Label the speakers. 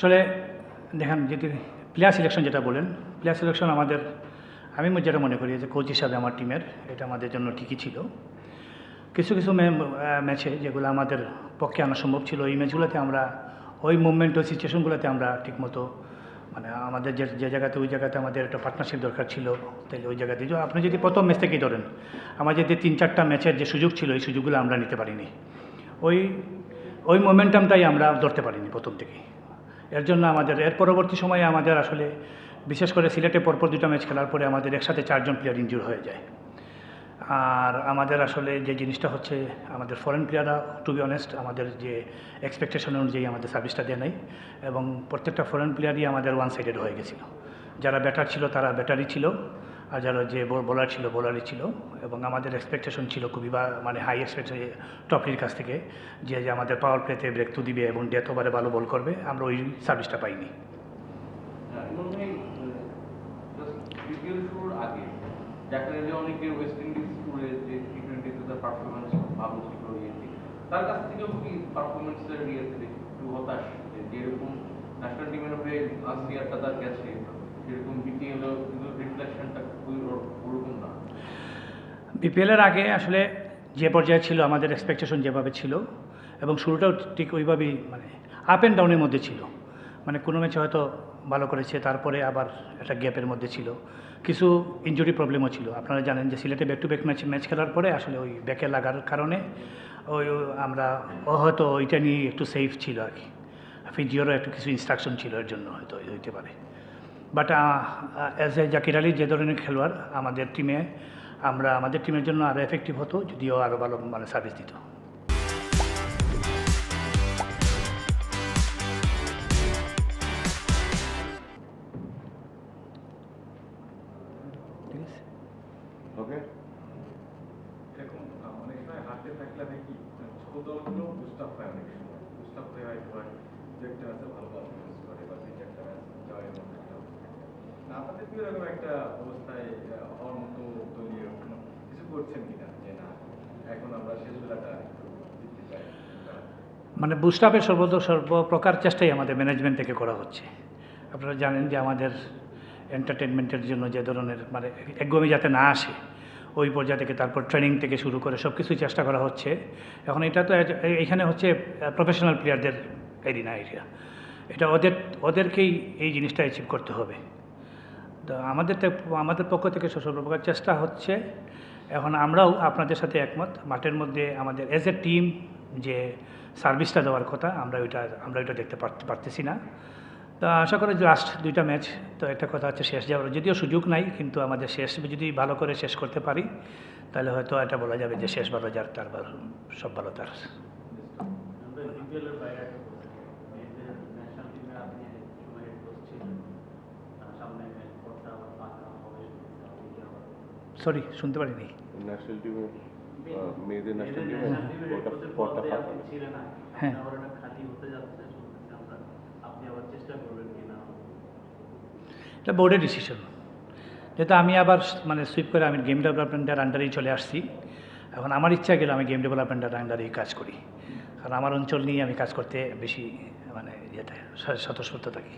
Speaker 1: আসলে দেখেন যদি প্লেয়ার সিলেকশন যেটা বলেন প্লেয়ার সিলেকশন আমাদের, আমি যেটা মনে করি যে কোচ হিসাবে আমার টিমের এটা আমাদের জন্য ঠিকই ছিল। কিছু কিছু ম্যাচে যেগুলো আমাদের পক্ষে আনা সম্ভব ছিল, এই ম্যাচগুলোতে আমরা, ওই মুভমেন্ট ওই সিচুয়েশনগুলোতে আমরা ঠিকমতো মানে আমাদের যে যে জায়গাতে, ওই জায়গাতে আমাদের একটা পার্টনারশিপ দরকার ছিল, তাহলে ওই জায়গাতে আপনি যদি প্রথম ম্যাচ থেকেই ধরেন আমাদের যে তিন, চারটা ম্যাচের যে সুযোগ ছিল, এই সুযোগগুলো আমরা নিতে পারিনি। ওই ওই মোমেন্টামটাই আমরা ধরতে পারিনি প্রথম থেকেই। এর জন্য আমাদের, এর পরবর্তী সময়ে আমাদের আসলে বিশেষ করে সিলেটে পরপর দুটো ম্যাচ খেলার পরে আমাদের একসাথে চারজন প্লেয়ার ইনজুর হয়ে যায়। আর আমাদের আসলে যে জিনিসটা হচ্ছে, আমাদের ফরেন প্লেয়াররা টু বি অনেস্ট আমাদের যে এক্সপেকটেশন অনুযায়ী আমাদের সার্ভিসটা দেয় নাই এবং প্রত্যেকটা ফরেন প্লেয়ারই আমাদের ওয়ান সাইডেড হয়ে গেছিল। যারা ব্যাটার ছিল, তারা ব্যাটারই ছিল। আর যারা যে বোলার ছিল, বোলারই ছিল এবং আমাদের এক্সপেকটেশন ছিল খুবই বা মানে হাই এক্সপেক্ট টপলির কাছ থেকে যে যে আমাদের পাওয়ার প্লেতে ব্রেক টু দিবে এবং ডেথ ওভারে ভালো বল করবে, আমরা ওই সার্ভিসটা পাইনি।
Speaker 2: শুরুর আগে দেখা ওয়েস্ট ইন্ডিজ যে টি টোয়েন্টিতে তার পারফরমেন্স ভালো ছিল তার কাছ থেকেও কি পারফরমেন্সের ইয়েতে একটু হতাশ যে যেরকম ন্যাশনাল টিমের হয়ে লাস্ট ইয়ারটা তার গেছে? বিপিএল
Speaker 1: বিপিএলের আগে আসলে যে পর্যায়ে ছিল, আমাদের এক্সপেকটেশন যেভাবে ছিল এবং শুরুটাও ঠিক ওইভাবেই মানে আপ অ্যান্ড ডাউনের মধ্যে ছিল। মানে কোনো ম্যাচে হয়তো ভালো করেছে, তারপরে আবার একটা গ্যাপের মধ্যে ছিল। কিছু ইনজুরি প্রবলেমও ছিল। আপনারা জানেন যে সিলেটে back to back match match খেলার পরে আসলে ওই ব্যাকে লাগার কারণে ওই আমরা হয়তো ওইটা নিয়ে একটু সেফ ছিল আর কি। ফিজিওরও একটু কিছু ইনস্ট্রাকশন ছিল এর জন্য হয়তো হইতে পারে। But as a Zakir Ali যে ধরনের খেলোয়াড় আমাদের টিমে আমরা আমাদের টিমের জন্য আরও এফেক্টিভ হতো যদিও আরও ভালো মানে সার্ভিস দিত।
Speaker 3: একটা ভালো পারফরমেন্স করে বা দুই ম্যাচ জয়ের মধ্যে না কি এরকম একটা অবস্থায় হওয়ার মতো দলীয় কোনো কিছু করছেন কিনা যে না এখন আমরা একটু চাই
Speaker 1: মানে বুস্টাপের সর্বদ, সর্বপ্রকার চেষ্টাই আমাদের ম্যানেজমেন্ট থেকে করা হচ্ছে। আপনারা জানেন যে আমাদের এন্টারটেনমেন্টের জন্য যে ধরনের মানে একগমি যাতে না আসে, ওই পর্যায়ে থেকে তারপর ট্রেনিং থেকে শুরু করে সব কিছুই চেষ্টা করা হচ্ছে। এখন এটা তো এখানে হচ্ছে প্রফেশনাল প্লেয়ারদের এরিনা এরিয়া এটা ওদের, ওদেরকেই এই জিনিসটা অ্যাচিভ করতে হবে। তো আমাদের আমাদের পক্ষ থেকে সর্বপ্রকার চেষ্টা হচ্ছে। এখন আমরাও আপনাদের সাথে একমত। মাঠের মধ্যে আমাদের এজ এ টিম যে সার্ভিসটা দেওয়ার কথা, আমরা ওইটা আমরা ওইটা দেখতে পারতে পারতেছি না। তো আশা করি লাস্ট দুইটা ম্যাচ তো একটা কথা হচ্ছে শেষ যাওয়ার। যদিও সুযোগ নাই, কিন্তু আমাদের শেষ, যদি ভালো করে শেষ করতে পারি, তাহলে হয়তো এটা বলা যাবে যে শেষ ভালো যার, তার সব ভালো তার
Speaker 4: বিপিএলের বাইরে একটা প্রশ্ন এই যে ন্যাশনাল টিমে আপনি সময় হেড কোচ ছিলেন আর সামনে পড়তে আবার ফাঁকা হবে শুনছি, আপনি কি আবার
Speaker 1: সরি শুনতে পারিনি।
Speaker 5: ন্যাশনাল টিমে মেয়েদের ন্যাশনাল টিমে ওটা
Speaker 4: না।
Speaker 1: হ্যাঁ।
Speaker 4: এটা খালি হতে যাচ্ছে শুনতেছি আমরা। আপনি আবার চেষ্টা করবেন কিনা
Speaker 1: এটা বোর্ডের ডিসিশন যেহেতু আমি আবার মানে সুইপ করে আমি গেম ডেভেলপমেন্টের আন্ডারেই চলে আসছি এখন আমার ইচ্ছা গেলে আমি গেম ডেভেলপমেন্টের আন্ডারেই কাজ করি। কারণ আমার অঞ্চল নিয়ে আমি কাজ করতে বেশি মানে ইয়েতে স্বতঃস্ফূর্ত থাকি।